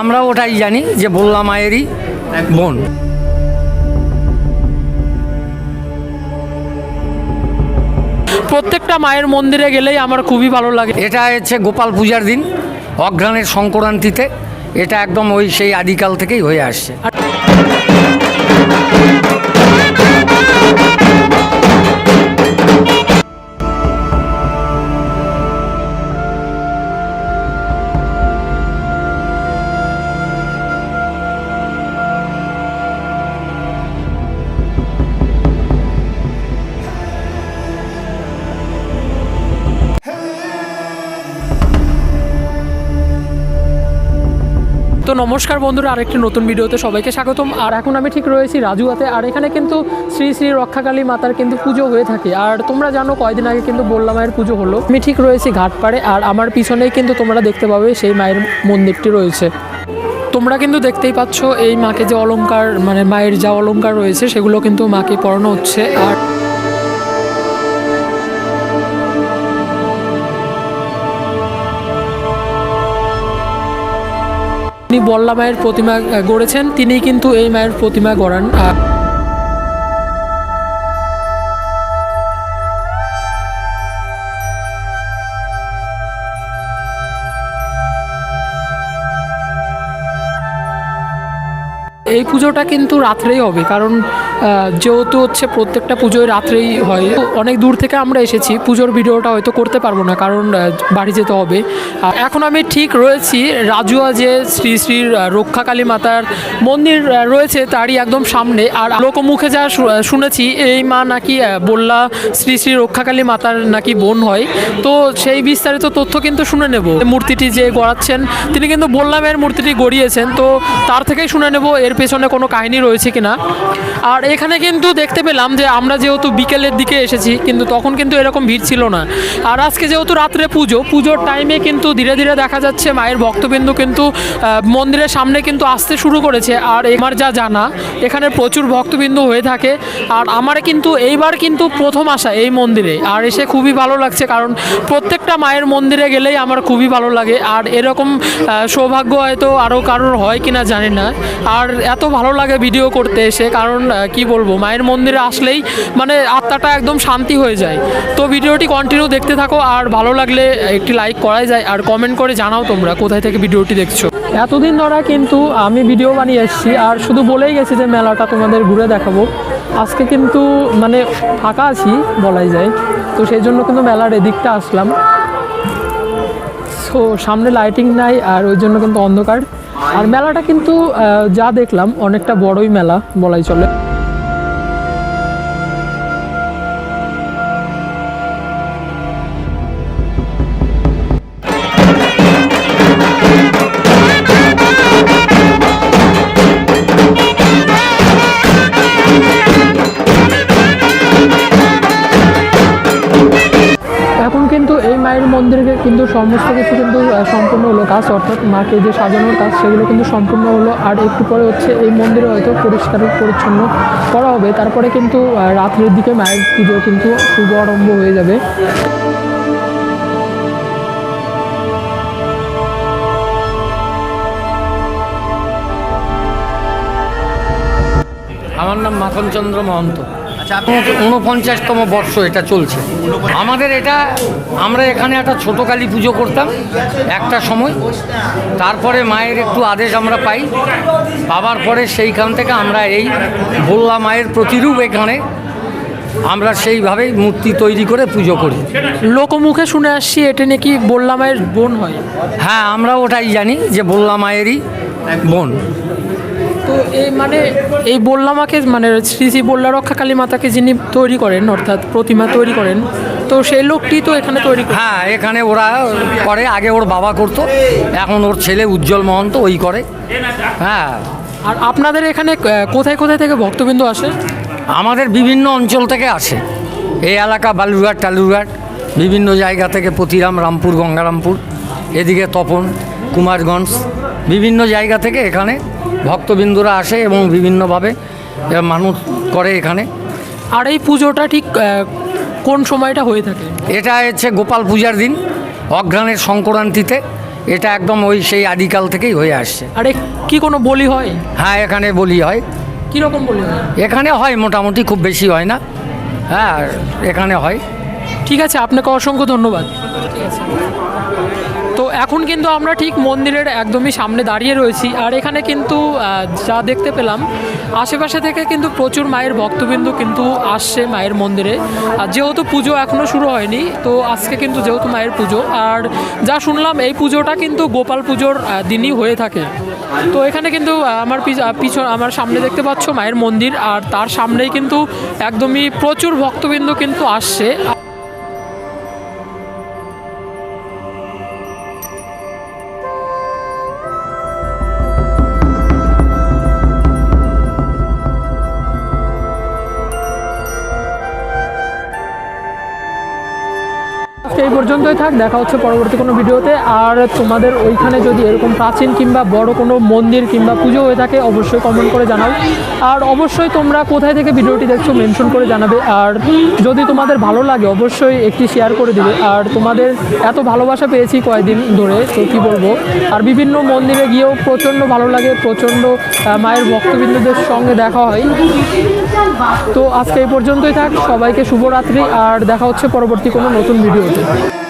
আমরা ওটাই জানি যে বললা মায়েরই বোন। প্রত্যেকটা মায়ের মন্দিরে গেলেই আমার খুবই ভালো লাগে। এটা হচ্ছে গোপাল পূজার দিন অঘ্রাণের সংক্রান্তিতে। এটা একদম ওই সেই আদিকাল থেকেই হয়ে আসছে। তো নমস্কার বন্ধুরা, আরেকটি নতুন ভিডিওতে সবাইকে স্বাগতম। আর এখন আমি ঠিক রয়েছি রাজুয়াতে, আর এখানে কিন্তু শ্রী শ্রী রক্ষাকালী মাতার কিন্তু পুজো হয়ে থাকে। আর তোমরা জানো কয়দিন আগে কিন্তু বললাম মায়ের পুজো হলো। আমি ঠিক রয়েছি ঘাটপাড়ে, আর আমার পিছনেই কিন্তু তোমরা দেখতে পাবে সেই মায়ের মন্দিরটি রয়েছে। তোমরা কিন্তু দেখতেই পাচ্ছ, এই মাকে যে অলঙ্কার মানে মায়ের যা অলংকার রয়েছে, সেগুলো কিন্তু মাকে পরানো হচ্ছে। আর তিনি বল্লা মায়ের প্রতিমা গড়েছেন তিনি কিন্তু এই মায়ের প্রতিমা গড়ান। এই পুজোটা কিন্তু রাত্রেই হবে, কারণ যেহেতু হচ্ছে প্রত্যেকটা পুজোয় রাত্রেই হয় অনেক দূর থেকে আমরা এসেছি, পুজোর ভিডিওটা হয়তো করতে পারব না, কারণ বাড়ি যেতে হবে। এখন আমি ঠিক রয়েছি, রাজুয়া যে শ্রী শ্রী রক্ষাকালী মাতার মন্দির রয়েছে তারই একদম সামনে, আর লোকমুখে যা শুনেছি, এই মা নাকি বললা শ্রী শ্রী রক্ষাকালী মাতার নাকি বোন হয়, তো সেই বিস্তারিত তথ্য কিন্তু শুনে নেব। মূর্তিটি যে গড়াচ্ছেন, তিনি কিন্তু বললামের মূর্তিটি গড়িয়েছেন, তো তার থেকেই শুনে নেব, এর পেছনে কোনো কাহিনী রয়েছে কি না আর এখানে কিন্তু দেখতে পেলাম যে আমরা যেহেতু বিকেলের দিকে এসেছি, কিন্তু তখন কিন্তু এরকম ভিড় ছিল না। আর আজকে যেহেতু রাত্রে পুজো, পুজোর টাইমে কিন্তু ধীরে ধীরে দেখা যাচ্ছে মায়ের ভক্তবিন্দু কিন্তু মন্দিরের সামনে কিন্তু আসতে শুরু করেছে। আর আমার যা জানা, এখানে প্রচুর ভক্তবিন্দু হয়ে থাকে। আর আমার কিন্তু এইবার কিন্তু প্রথম আসা এই মন্দিরে। আর এসে খুবই ভালো লাগছে, কারণ প্রত্যেকটা মায়ের মন্দিরে গেলেই আমার খুবই ভালো লাগে। আর এরকম সৌভাগ্য হয়তো আরও কারোর হয় কিনা জানি না। আর এত ভালো লাগে ভিডিও করতে এসে, কারণ কি বলব, মায়ের মন্দিরে আসলেই মানে আত্মাটা একদম শান্তি হয়ে যায়। তো ভিডিওটি কন্টিনিউ দেখতে থাকো, আর ভালো লাগলে একটি লাইক করাই যায়, আর কমেন্ট করে জানাও তোমরা কোথায় থেকে ভিডিওটি দেখছ। এতদিন ধরা কিন্তু আমি ভিডিও বানিয়ে এসেছি, আর শুধু বলেই গেছি যে মেলাটা তোমাদের ঘুরে দেখাবো। আজকে কিন্তু মানে ফাঁকা আছি বলাই যায়, তো সেই জন্য কিন্তু মেলার এদিকটা আসলাম। সো সামনে লাইটিং নাই, আর ওই জন্য কিন্তু অন্ধকার। আর মেলাটা কিন্তু যা দেখলাম অনেকটা বড়ই মেলা বলাই চলে। কিন্তু সমস্ত কিছু কিন্তু সম্পূর্ণ হলো কাজ অর্থাৎ মাকে যে সাজানোর কাজ, সেগুলো কিন্তু সম্পূর্ণ হলো। আর একটু পরে হচ্ছে এই মন্দিরে হয়তো পরিষ্কার পরিচ্ছন্ন করা হবে। তারপরে কিন্তু রাত্রের দিকে মায়ের পুজো কিন্তু শুভ আরম্ভ হয়ে যাবে। আমার নাম মাখনচন্দ্র মহন্ত। আচ্ছা উনপঞ্চাশতম বর্ষ এটা চলছে। আমাদের এটা আমরা এখানে একটা ছোটো কালী পুজো করতাম একটা সময়। তারপরে মায়ের একটু আদেশ আমরা পাই। পাওয়ার পরে সেইখান থেকে আমরা এই বললা মায়ের প্রতিরূপ এখানে আমরা সেইভাবেই মূর্তি তৈরি করে পুজো করি। লোকমুখে শুনে আসছি এটা নাকি বললাম মায়ের বোন হয়? হ্যাঁ আমরা ওটাই জানি যে বললা মায়েরই বোন। এই মানে এই বললামাকে মানে শ্রী শ্রী বল্লা রক্ষা কালী মাতাকে যিনি তৈরি করেন অর্থাৎ প্রতিমা তৈরি করেন তো সেই লোকটি তো এখানে তৈরি হ্যাঁ এখানে ওরা করে আগে ওর বাবা করতো এখন ওর ছেলে উজ্জ্বল মহন্ত ওই করে। হ্যাঁ। আর আপনাদের এখানে কোথায় কোথায় থেকে ভক্তবিন্দু আসে? আমাদের বিভিন্ন অঞ্চল থেকে আসে। এই এলাকা বালুরঘাট টালুরঘাট বিভিন্ন জায়গা থেকে পতিরাম রামপুর গঙ্গারামপুর এদিকে তপন কুমারগঞ্জ বিভিন্ন জায়গা থেকে এখানে ভক্তবিন্দুরা আসে এবং বিভিন্নভাবে মানুষ করে এখানে। আর এই পুজোটা ঠিক কোন সময়টা হয়ে থাকে? এটা হচ্ছে গোপাল পূজার দিন অঘ্রাণের সংক্রান্তিতে। এটা একদম ওই সেই আদিকাল থেকেই হয়ে আসছে। আরে কি কোনো বলি হয়? হ্যাঁ এখানে বলি হয়। কীরকম বলি হয়? এখানে হয় মোটামুটি খুব বেশি হয় না। হ্যাঁ এখানে হয়। ঠিক আছে আপনাকে অসংখ্য ধন্যবাদ। ঠিক আছে। তো এখন কিন্তু আমরা ঠিক মন্দিরের একদমই সামনে দাঁড়িয়ে রয়েছি। আর এখানে কিন্তু যা দেখতে পেলাম, আশেপাশে থেকে কিন্তু প্রচুর মায়ের ভক্তবিন্দু কিন্তু আসছে মায়ের মন্দিরে। আর যেহেতু পুজো এখনও শুরু হয়নি, তো আজকে কিন্তু যেহেতু মায়ের পুজো, আর যা শুনলাম এই পুজোটা কিন্তু গোপাল পুজোর দিনই হয়ে থাকে। তো এখানে কিন্তু আমার পিছন, আমার সামনে দেখতে পাচ্ছ মায়ের মন্দির, আর তার সামনেই কিন্তু একদমই প্রচুর ভক্তবিন্দু কিন্তু আসছে। এই পর্যন্তই থাক, দেখা হচ্ছে পরবর্তী কোনো ভিডিওতে। আর তোমাদের ওইখানে যদি এরকম প্রাচীন কিংবা বড় কোনো মন্দির কিংবা পুজো হয়ে থাকে, অবশ্যই কমেন্ট করে জানাও। আর অবশ্যই তোমরা কোথায় থেকে ভিডিওটি দেখছ মেনশন করে জানাবে। আর যদি তোমাদের ভালো লাগে, অবশ্যই একটি শেয়ার করে দিবে। আর তোমাদের এত ভালোবাসা পেয়েছি কয়েকদিন ধরে, তো কী বলব? আর বিভিন্ন মন্দিরে গিয়েও প্রচণ্ড ভালো লাগে, প্রচণ্ড মায়ের ভক্তবিন্দুদের সঙ্গে দেখা হয়। তো আজকে এই পর্যন্তই থাক, সবাইকে শুভরাত্রি, আর দেখা হচ্ছে পরবর্তী কোনো নতুন ভিডিওতে। Bye.